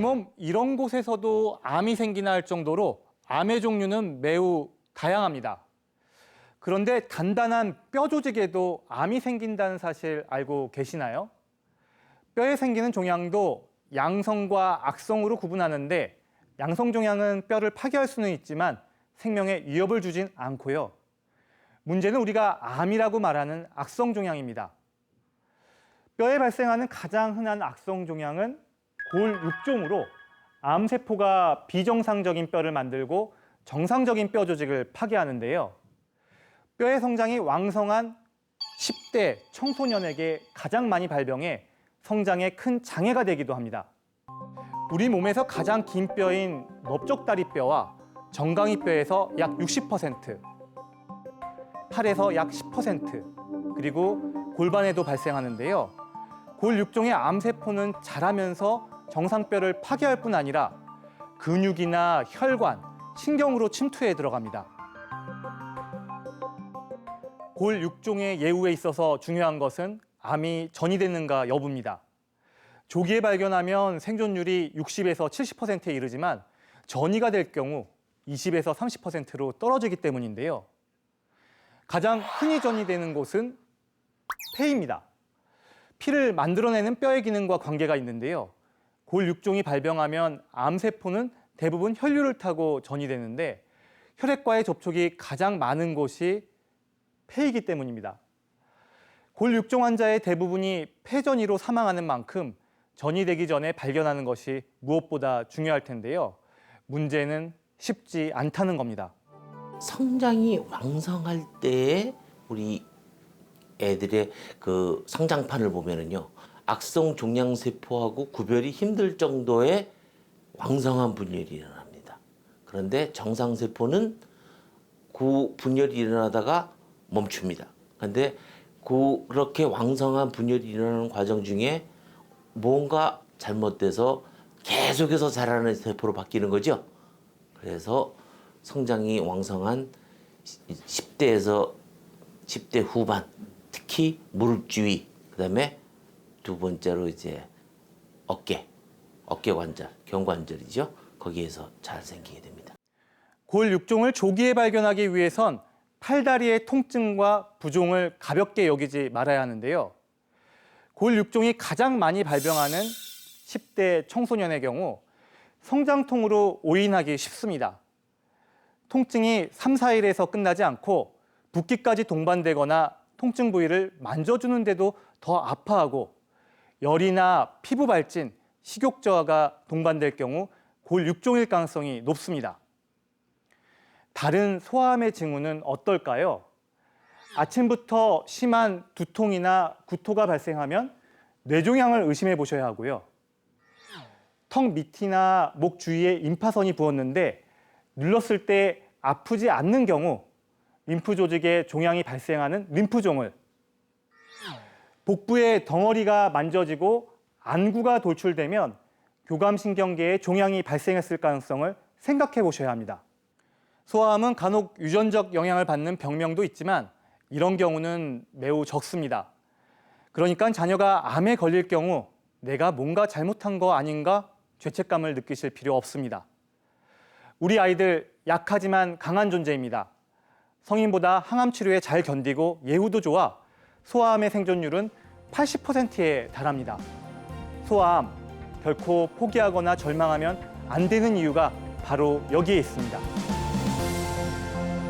몸 이런 곳에서도 암이 생기나 할 정도로 암의 종류는 매우 다양합니다. 그런데 단단한 뼈 조직에도 암이 생긴다는 사실 알고 계시나요? 뼈에 생기는 종양도 양성과 악성으로 구분하는데 양성 종양은 뼈를 파괴할 수는 있지만 생명에 위협을 주진 않고요. 문제는 우리가 암이라고 말하는 악성 종양입니다. 뼈에 발생하는 가장 흔한 악성 종양은 골 6종으로 암세포가 비정상적인 뼈를 만들고 정상적인 뼈 조직을 파괴하는데요. 뼈의 성장이 왕성한 10대 청소년에게 가장 많이 발병해 성장에 큰 장애가 되기도 합니다. 우리 몸에서 가장 긴 뼈인 넓적다리뼈와 정강이뼈에서 약 60%, 팔에서 약 10%, 그리고 골반에도 발생하는데요. 골 6종의 암세포는 자라면서 정상뼈를 파괴할 뿐 아니라 근육이나 혈관, 신경으로 침투해 들어갑니다. 골 6종의 예후에 있어서 중요한 것은 암이 전이되는가 여부입니다. 조기에 발견하면 생존율이 60에서 70%에 이르지만 전이가 될 경우 20에서 30%로 떨어지기 때문인데요. 가장 흔히 전이되는 곳은 폐입니다. 피를 만들어내는 뼈의 기능과 관계가 있는데요. 골 6종이 발병하면 암세포는 대부분 혈류를 타고 전이되는데 혈액과의 접촉이 가장 많은 곳이 폐이기 때문입니다. 골 6종 환자의 대부분이 폐전이로 사망하는 만큼 전이되기 전에 발견하는 것이 무엇보다 중요할 텐데요. 문제는 쉽지 않다는 겁니다. 성장이 왕성할 때에 우리 애들의 그 성장판을 보면은요 악성 종양 세포하고 구별이 힘들 정도의 왕성한 분열이 일어납니다. 그런데 정상 세포는 그 분열이 일어나다가 멈춥니다. 그런데 그렇게 왕성한 분열이 일어나는 과정 중에 뭔가 잘못돼서 계속해서 자라는 세포로 바뀌는 거죠. 그래서 성장이 왕성한 10대에서 10대 후반, 특히 무릎 주위, 그다음에 두 번째로 이제 어깨, 어깨 관절, 경관절이죠. 거기에서 잘 생기게 됩니다. 골 6종을 조기에 발견하기 위해선 팔다리의 통증과 부종을 가볍게 여기지 말아야 하는데요. 골 6종이 가장 많이 발병하는 10대 청소년의 경우 성장통으로 오인하기 쉽습니다. 통증이 3, 4일에서 끝나지 않고 붓기까지 동반되거나 통증 부위를 만져주는데도 더 아파하고 열이나 피부 발진, 식욕 저하가 동반될 경우 골 6종일 가능성이 높습니다. 다른 소아암의 징후는 어떨까요? 아침부터 심한 두통이나 구토가 발생하면 뇌종양을 의심해 보셔야 하고요. 턱 밑이나 목 주위에 임파선이 부었는데 눌렀을 때 아프지 않는 경우 림프 조직에 종양이 발생하는 림프종을 복부의 덩어리가 만져지고 안구가 돌출되면 교감신경계에 종양이 발생했을 가능성을 생각해 보셔야 합니다. 소아암은 간혹 유전적 영향을 받는 병명도 있지만 이런 경우는 매우 적습니다. 그러니까 자녀가 암에 걸릴 경우 내가 뭔가 잘못한 거 아닌가 죄책감을 느끼실 필요 없습니다. 우리 아이들 약하지만 강한 존재입니다. 성인보다 항암 치료에 잘 견디고 예후도 좋아 소아암의 생존율은 80%에 달합니다. 소아암 결코 포기하거나 절망하면 안 되는 이유가 바로 여기에 있습니다.